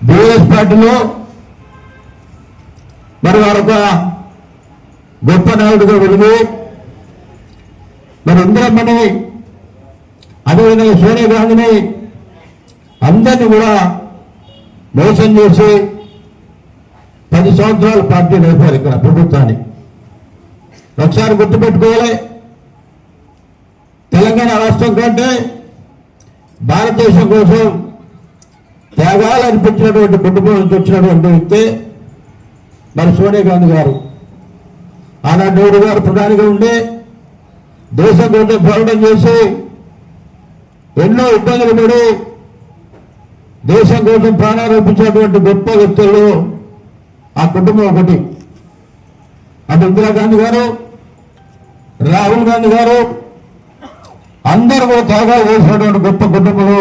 BS పార్టీలో మరి వారొక గొప్ప నాయుడుగా వెలిగి మరి ఇందిరమ్మని అదేవిధంగా సోనియా గాంధీని అందరినీ కూడా మోసం చేసి పది సంవత్సరాలు పార్టీ నడిపారు ఇక్కడ ప్రభుత్వాన్ని. ఒకసారి గుర్తుపెట్టుకోవాలి తెలంగాణ రాష్ట్రం కంటే భారతదేశం కోసం త్యాగాలు అనిపించినటువంటి కుటుంబం నుంచి వచ్చినటువంటి వ్యక్తి మరి సోనియా గాంధీ గారు. ఆనాడు నెహ్రూ గారు ప్రధానిగా ఉండి దేశం కోసం పోరాటం చేసి ఎన్నో ఇబ్బందులు పడి దేశం కోసం ప్రాణారోపించినటువంటి గొప్ప వ్యక్తులు ఆ కుటుంబం ఒకటి. అటు ఇందిరాగాంధీ గారు రాహుల్ గాంధీ గారు అందరూ కూడా త్యాగాలు చేసినటువంటి గొప్ప కుటుంబంలో